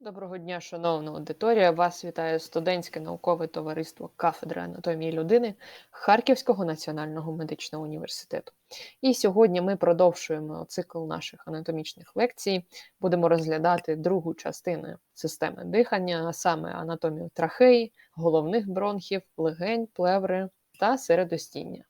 Доброго дня, шановна аудиторія. Вас вітає студентське наукове товариство кафедри анатомії людини Харківського національного медичного університету. І сьогодні ми продовжуємо цикл наших анатомічних лекцій. Будемо розглядати другу частину системи дихання, а саме анатомію трахеї, головних бронхів, легень, плеври та середостіння.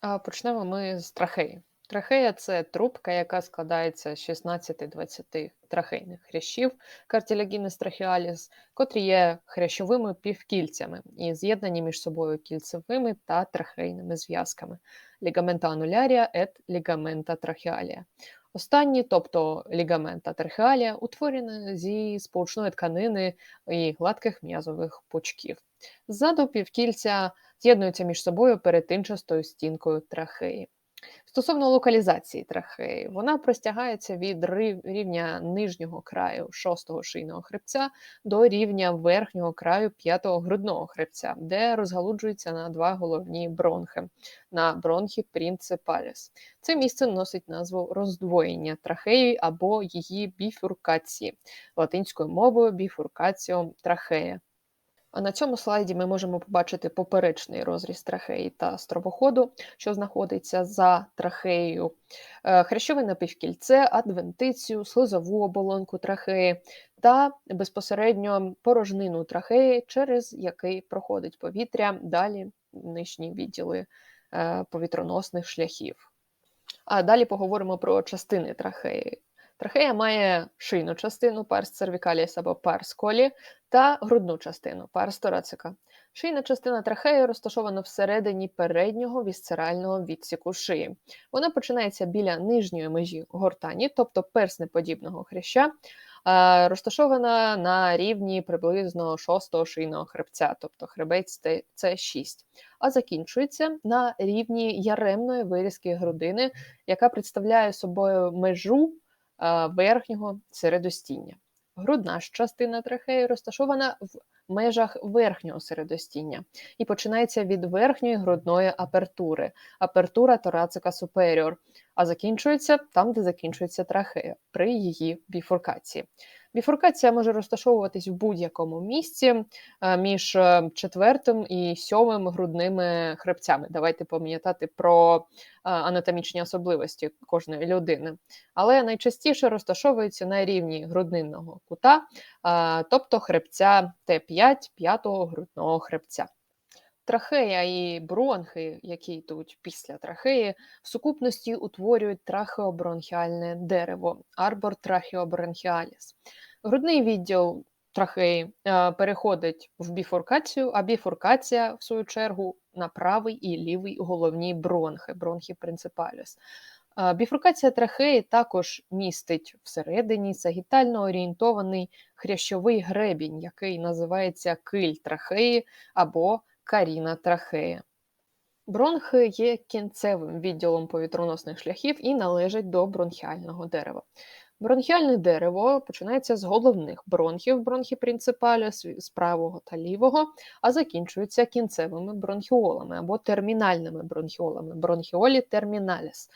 А Почнемо ми з трахеї. Трахея це трубка, яка складається з 16-20 трахейних хрящів картілягінес трахеаліс, котрі є хрящовими півкільцями і з'єднані між собою кільцевими та трахейними зв'язками лігамента анулярія et лігамента трахеалія. Останні, тобто лігамента трахеалія, утворені зі сполучної тканини і гладких м'язових пучків. Ззаду півкільця з'єднуються між собою перетинчастою стінкою трахеї. Стосовно локалізації трахеї, вона простягається від рівня нижнього краю шостого шийного хребця до рівня верхнього краю п'ятого грудного хребця, де розгалуджується на два головні бронхи на бронхі принципаліс. Це місце носить назву роздвоєння трахеї або її біфуркації латинською мовою біфуркаціо трахея. А на цьому слайді ми можемо побачити поперечний розріз трахеї та стробоходу, що знаходиться за трахеєю, е, хрящове півкільце, адвентицію, слизову оболонку трахеї та безпосередньо порожнину трахеї, через який проходить повітря, далі нижні відділи е, повітроносних шляхів. А далі поговоримо про частини трахеї. Трахея має шийну частину парс цервікаліс або парс колі та грудну частину парс торацика. Шийна частина трахеї розташована всередині переднього вісцерального відсіку шиї. Вона починається біля нижньої межі гортані, тобто перснеподібного хряща, розташована на рівні приблизно шостого шийного хребця, тобто хребець це 6 а закінчується на рівні яремної вирізки грудини, яка представляє собою межу верхнього середостіння. Грудна частина трахеї розташована в межах верхнього середостіння і починається від верхньої грудної апертури, апертура торацика суперіор, а закінчується там, де закінчується трахея при її біфуркації. Біфуркація може розташовуватись в будь-якому місці е, між е, четвертим і сьомим грудними хребцями. Давайте пам'ятати про е, анатомічні особливості кожної людини. Але найчастіше розташовується на рівні груднинного кута, тобто хребця Т5 п'ятого грудного хребця. Трахея і бронхи, які йдуть після трахеї, в сукупності утворюють трахеобронхіальне дерево арбор трахеобронхіаліс. Грудний відділ трахеї е, переходить в біфуркацію, а біфуркація, в свою чергу, на правий і лівий головні бронхи, бронхі принципаліс. Е, біфуркація трахеї також містить всередині сагітально орієнтований хрящовий гребінь, який називається киль трахеї або каріна трахея. Бронхи є кінцевим відділом повітроносних шляхів і належать до бронхіального дерева. Бронхіальне дерево починається з головних бронхів бронхі з правого та лівого, а закінчується кінцевими бронхіолами або термінальними бронхіолами бронхіолі терміналіс.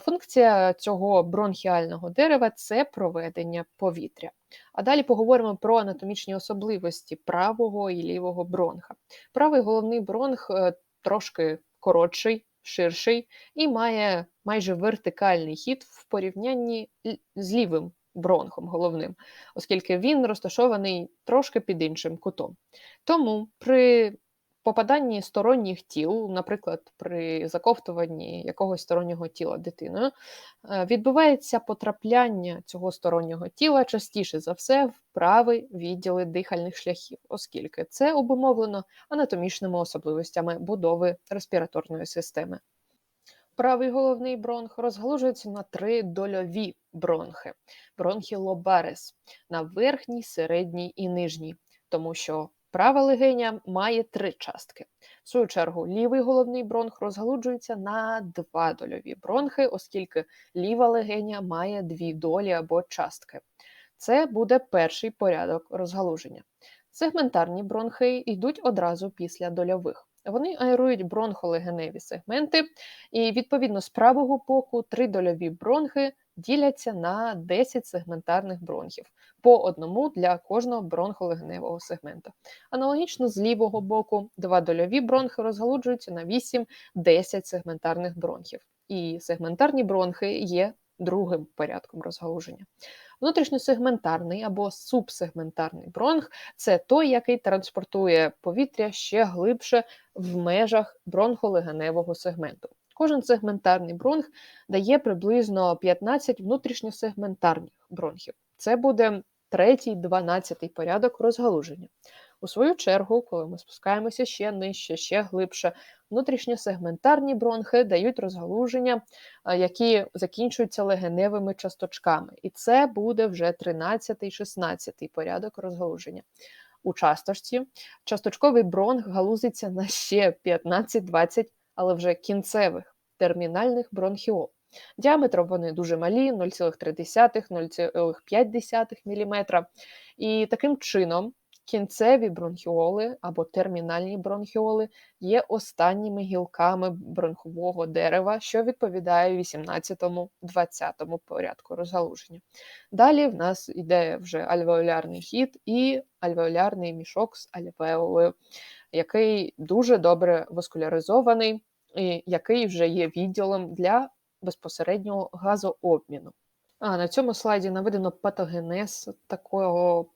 Функція цього бронхіального дерева це проведення повітря. А далі поговоримо про анатомічні особливості правого і лівого бронха. Правий головний бронх е, трошки коротший, ширший і має майже вертикальний хід в порівнянні з лівим бронхом головним, оскільки він розташований трошки під іншим кутом. Тому при попаданні сторонніх тіл, наприклад, при заковтуванні якогось стороннього тіла дитиною, е, відбувається потрапляння цього стороннього тіла частіше за все в праві відділи дихальних шляхів, оскільки це обумовлено анатомічними особливостями будови респіраторної системи. Правий головний бронх розгалужується на три дольові бронхи, бронхі лобарес на верхній, середній і нижній, тому що Права легеня має три частки. В свою чергу, лівий головний бронх розгалуджується на два дольові бронхи, оскільки ліва легеня має дві долі або частки. Це буде перший порядок розгалуження. Сегментарні бронхи йдуть одразу після дольових. Вони аерують бронхолегеневі сегменти, і, відповідно, з правого боку три дольові бронхи діляться на 10 сегментарних бронхів, по одному для кожного бронхолегеневого сегмента. Аналогічно з лівого боку два дольові бронхи розгалуджуються на 8-10 сегментарних бронхів. І сегментарні бронхи є другим порядком розгалуження. Внутрішньосегментарний або субсегментарний бронх це той, який транспортує повітря ще глибше в межах бронхолегеневого сегменту. Кожен сегментарний бронх дає приблизно 15 внутрішньосегментарних бронхів. Це буде третій, дванадцятий порядок розгалуження. У свою чергу, коли ми спускаємося ще нижче, ще глибше, внутрішньосегментарні бронхи дають розгалуження, які закінчуються легеневими часточками. І це буде вже 13-16 порядок розгалуження. У часточці часточковий бронх галузиться на ще 15-20, але вже кінцевих термінальних бронхіол. Діаметром вони дуже малі, 0,3-0,5 мм. І таким чином кінцеві бронхіоли або термінальні бронхіоли є останніми гілками бронхового дерева, що відповідає 18-20 порядку розгалуження. Далі в нас йде вже альвеолярний хід і альвеолярний мішок з альвеолою, який дуже добре воскуляризований, і який вже є відділом для безпосереднього газообміну. А на цьому слайді наведено патогенез такого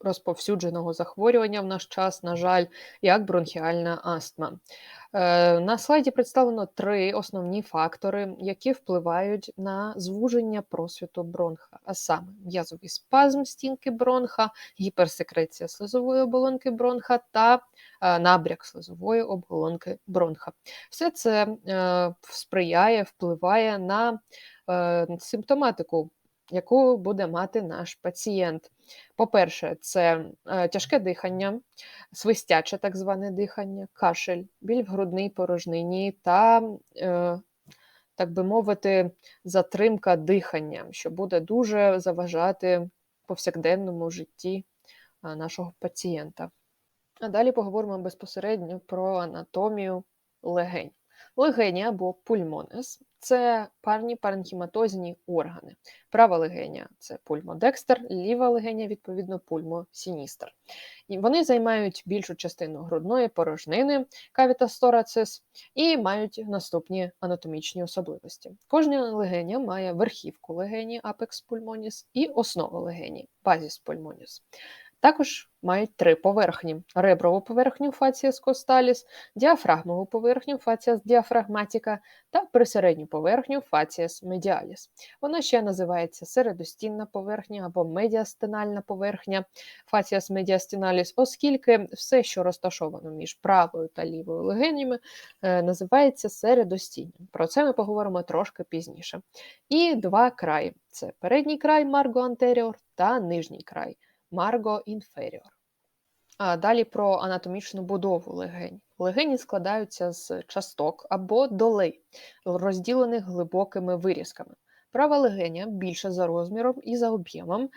розповсюдженого захворювання в наш час, на жаль, як бронхіальна астма. Е, на слайді представлено три основні фактори, які впливають на звуження просвіту бронха, а саме м'язовий спазм стінки бронха, гіперсекреція слизової оболонки бронха та е, набряк слизової оболонки бронха. Все це е, сприяє, впливає на симптоматику яку буде мати наш пацієнт. По-перше, це е, тяжке дихання, свистяче так зване дихання, кашель, біль в грудній порожнині та, е, так би мовити, затримка дихання, що буде дуже заважати повсякденному житті е, нашого пацієнта. А далі поговоримо безпосередньо про анатомію легень. Легені або пульмонес це парні паренхіматозні органи. Права легеня це пульмодекстер, ліва легеня, відповідно, пульмосіністер. І Вони займають більшу частину грудної порожнини кавітас торацис і мають наступні анатомічні особливості. Кожна легеня має верхівку легені апекс пульмоніс і основу легені базіс пульмоніс. Також мають три поверхні: реброву поверхню фаціас косталіс, діафрагмову поверхню фаціас діафрагматіка та присередню поверхню фаціас медіаліс. Вона ще називається середостінна поверхня або медіастинальна поверхня фаціас медіастиналіс, оскільки все, що розташовано між правою та лівою легенями, е, називається середостінням. Про це ми поговоримо трошки пізніше. І два краї: це передній край Марго антеріор та нижній край. Марго інферіор. А Далі про анатомічну будову легень. Легені складаються з часток або долей, розділених глибокими вирізками. Права легеня більша за розміром і за об'ємом.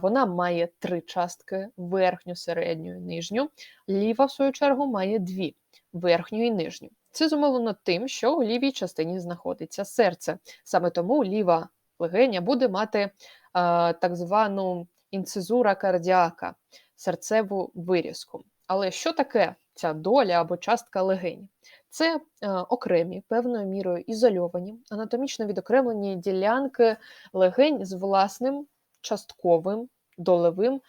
Вона має три частки верхню, середню і нижню. Ліва, в свою чергу, має дві верхню і нижню. Це зумовлено тим, що у лівій частині знаходиться серце. Саме тому ліва легеня буде мати а, так звану інцизура кардіака, серцеву вирізку. Але що таке ця доля або частка легень? Це е, окремі певною мірою ізольовані, анатомічно відокремлені ділянки легень з власним частковим долевим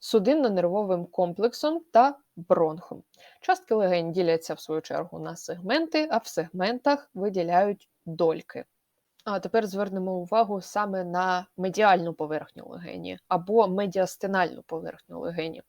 судинно-нервовим комплексом та бронхом. Частки легень діляться в свою чергу на сегменти, а в сегментах виділяють дольки. А тепер звернемо увагу саме на медіальну поверхню легені або медіастинальну поверхню легені.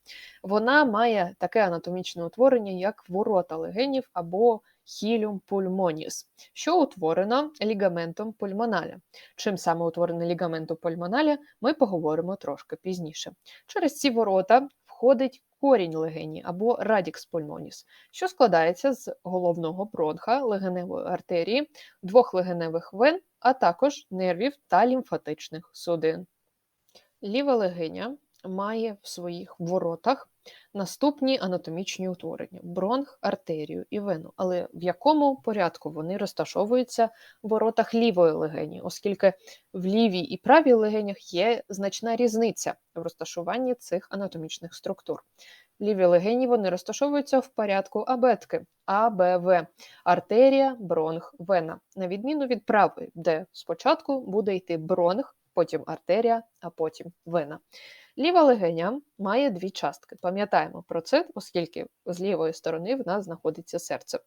Вона має таке анатомічне утворення, як ворота легенів або хілюм пульмоніс, що утворена лігаментом пульмоналя. Чим саме утворене лігаментом пульмоналя, ми поговоримо трошки пізніше. Через ці ворота входить корінь легені або радікс пульмоніс, що складається з головного бронха, легеневої артерії, двох легеневих вен, а також нервів та лімфатичних судин. Ліва легеня має в своїх воротах наступні анатомічні утворення: бронх, артерію і вену. Але в якому порядку вони розташовуються в воротах лівої легені, оскільки в лівій і правій легенях є значна різниця в розташуванні цих анатомічних структур. Ліві легені вони розташовуються в порядку абетки А, Б, В, артерія, бронх, вена, на відміну від правої, де спочатку буде йти бронх, потім артерія, а потім вена. Ліва легеня має дві частки. Пам'ятаємо про це, оскільки з лівої сторони в нас знаходиться серце.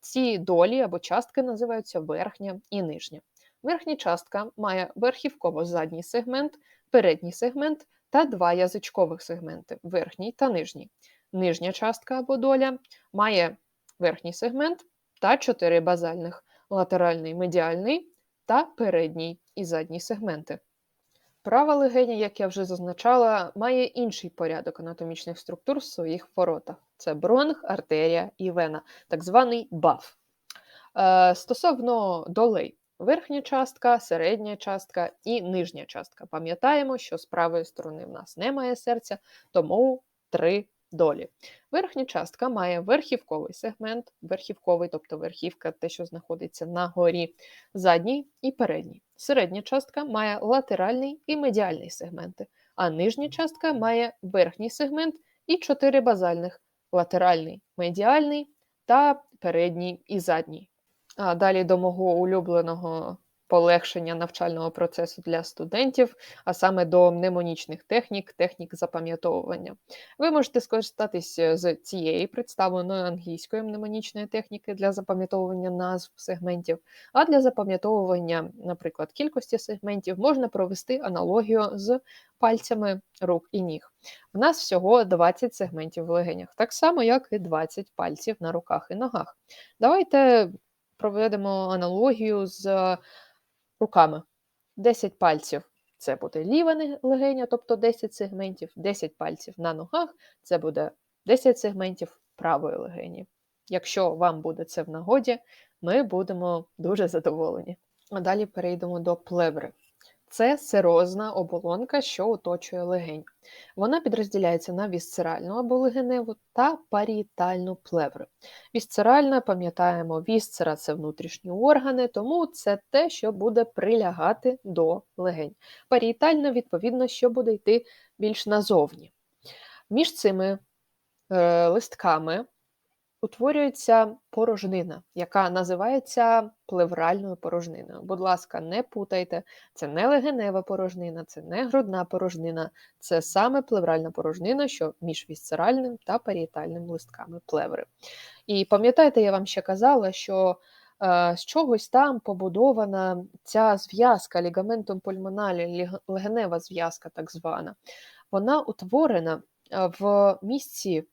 Ці долі або частки називаються верхня і нижня. Верхня частка має верхівково-задній сегмент, передній сегмент та два язичкових сегменти верхній та нижній. Нижня частка або доля має верхній сегмент та чотири базальних латеральний медіальний та передній і задній сегменти. Права легеня, як я вже зазначала, має інший порядок анатомічних структур в своїх воротах: це бронх, артерія і вена, так званий баф. Е, Стосовно долей, верхня частка, середня частка і нижня частка. Пам'ятаємо, що з правої сторони в нас немає серця, тому три долі. Верхня частка має верхівковий сегмент, верхівковий, тобто верхівка, те, що знаходиться на горі, задній і передній. Середня частка має латеральний і медіальний сегменти, а нижня частка має верхній сегмент і чотири базальних латеральний, медіальний та передній і задній. А далі до мого улюбленого полегшення навчального процесу для студентів, а саме до мнемонічних технік, технік запам'ятовування. Ви можете скористатися з цієї представленої англійської мнемонічної техніки для запам'ятовування назв сегментів, а для запам'ятовування, наприклад, кількості сегментів можна провести аналогію з пальцями рук і ніг. У нас всього 20 сегментів в легенях, так само, як і 20 пальців на руках і ногах. Давайте проведемо аналогію з руками. 10 пальців це буде ліва легеня, тобто 10 сегментів, 10 пальців на ногах це буде 10 сегментів правої легені. Якщо вам буде це в нагоді, ми будемо дуже задоволені. А далі перейдемо до плеври. Це сирозна оболонка, що оточує легень. Вона підрозділяється на вісцеральну або легеневу та парієтальну плеври. Вісцеральна, пам'ятаємо, вісцера це внутрішні органи, тому це те, що буде прилягати до легень. Парієтальна, відповідно, що буде йти більш назовні. Між цими е, листками утворюється порожнина, яка називається плевральною порожниною. Будь ласка, не путайте, це не легенева порожнина, це не грудна порожнина, це саме плевральна порожнина, що між вісцеральним та парієтальним листками плеври. І пам'ятаєте, я вам ще казала, що е, з чогось там побудована ця зв'язка лігаментом пульмоналі, легенева зв'язка, так звана, вона утворена е, в місці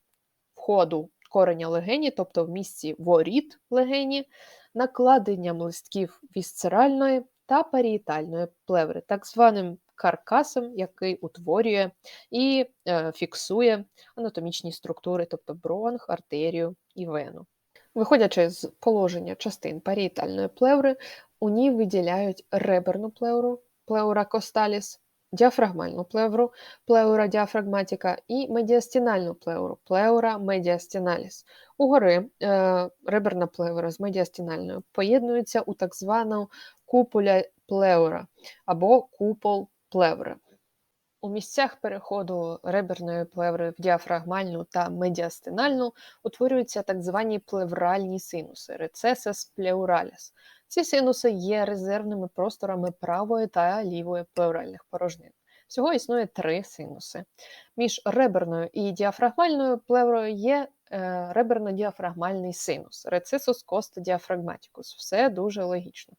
входу кореня легені, тобто в місці воріт легені, накладенням листків вісцеральної та парієтальної плеври, так званим каркасом, який утворює і е, фіксує анатомічні структури, тобто бронх, артерію і вену. Виходячи з положення частин парієтальної плеври, у ній виділяють реберну плевру, плеура косталіс, діафрагмальну плевру, плеура діафрагматика і медіастінальну плеуру, плеура медіастіналіс. Угори е, реберна плевра з медіастінальною поєднуються у так звану куполя плеура або купол плеври. У місцях переходу реберної плеври в діафрагмальну та медіастинальну утворюються так звані плевральні синуси рецесес плеураліс. Ці синуси є резервними просторами правої та лівої плевральних порожнин. Всього існує три синуси. Між реберною і діафрагмальною плеврою є е, реберно-діафрагмальний синус, рецисус коста діафрагматикус. Все дуже логічно.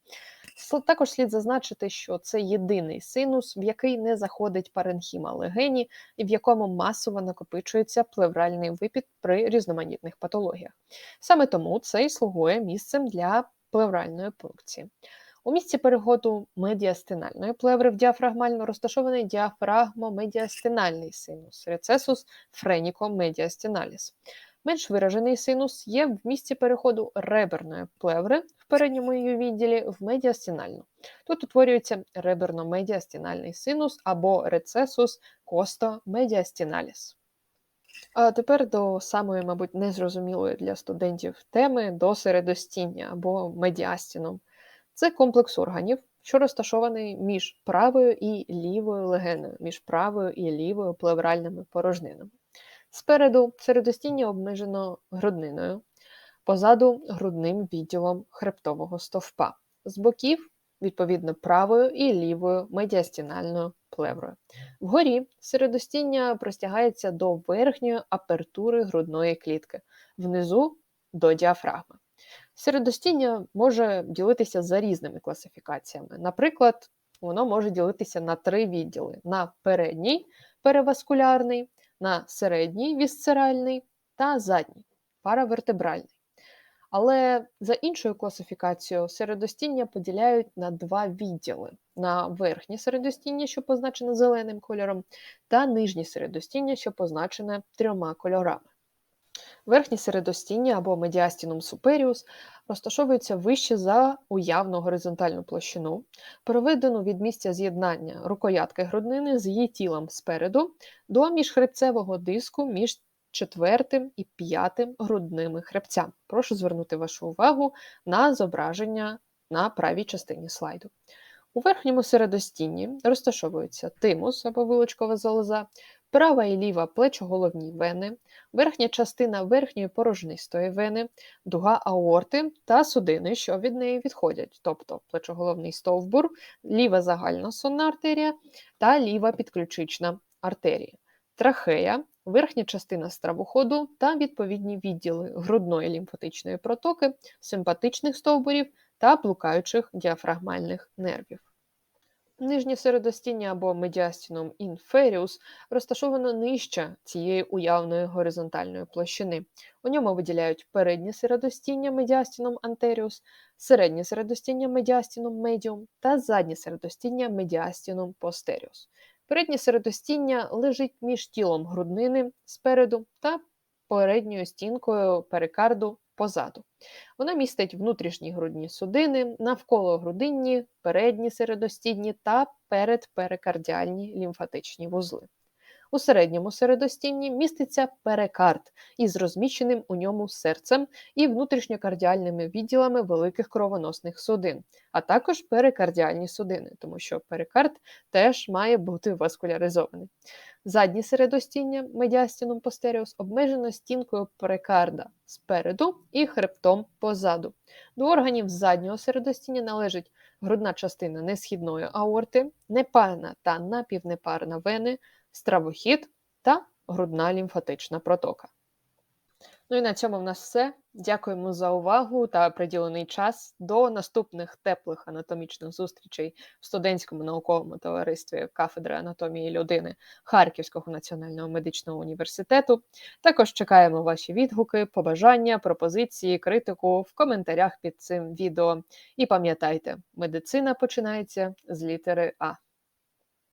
Також слід зазначити, що це єдиний синус, в який не заходить паренхіма легені і в якому масово накопичується плевральний випід при різноманітних патологіях. Саме тому це і слугує місцем для плевральної пункції. У місці переходу медіастинальної плеври в діафрагмально розташований діафрагмомедіастинальний синус, рецесус френіко-медіастиналіс. Менш виражений синус є в місці переходу реберної плеври в передньому її відділі в медіастінальну. Тут утворюється реберно-медіастінальний синус або рецесус косто-медіастіналіс. А тепер до самої, мабуть, незрозумілої для студентів теми до середостіння або медіастіном. Це комплекс органів, що розташований між правою і лівою легеною, між правою і лівою плевральними порожнинами. Спереду середостіння обмежено грудниною, позаду грудним відділом хребтового стовпа, з боків, відповідно, правою і лівою медіастінальною плеврою. Вгорі середостіння простягається до верхньої апертури грудної клітки, внизу до діафрагми. Середостіння може ділитися за різними класифікаціями. Наприклад, воно може ділитися на три відділи: на передній переваскулярний, на середній вісцеральний та задній паравертебральний. Але за іншою класифікацією середостіння поділяють на два відділи: на верхнє середостіння, що позначене зеленим кольором, та нижнє середостіння, що позначене трьома кольорами. Верхнє середостіння або медіастінум суперіус розташовується вище за уявну горизонтальну площину, проведену від місця з'єднання рукоятки груднини з її тілом спереду до міжхребцевого диску між четвертим і п'ятим грудними хребцями. Прошу звернути вашу увагу на зображення на правій частині слайду. У верхньому середостінні розташовується тимус або вилочкова залоза, права і ліва плечоголовні вени, верхня частина верхньої порожнистої вени, дуга аорти та судини, що від неї відходять, тобто плечоголовний стовбур, ліва загальна сонна артерія та ліва підключична артерія, трахея, верхня частина стравоходу та відповідні відділи грудної лімфатичної протоки, симпатичних стовбурів та блукаючих діафрагмальних нервів. Нижнє середостіння або медіастінум інферіус розташовано нижче цієї уявної горизонтальної площини. У ньому виділяють переднє середостіння медіастінум антеріус, середнє середостіння медіастінум медіум та заднє середостіння медіастінум постеріус. Переднє середостіння лежить між тілом груднини спереду та передньою стінкою перикарду позаду. Вона містить внутрішні грудні судини, навколо грудинні, передні середостінні та передперикардіальні лімфатичні вузли. У середньому середостінні міститься перикард із розміщеним у ньому серцем і внутрішньокардіальними відділами великих кровоносних судин, а також перикардіальні судини, тому що перикард теж має бути васкуляризований. Заднє середостіння медіастінум постеріус обмежено стінкою перикарда спереду і хребтом позаду. До органів заднього середостіння належить грудна частина несхідної аорти, непарна та напівнепарна вени, стравохід та грудна лімфатична протока. Ну і на цьому в нас все. Дякуємо за увагу та приділений час. До наступних теплих анатомічних зустрічей в студентському науковому товаристві кафедри анатомії людини Харківського національного медичного університету. Також чекаємо ваші відгуки, побажання, пропозиції, критику в коментарях під цим відео. І пам'ятайте, медицина починається з літери А.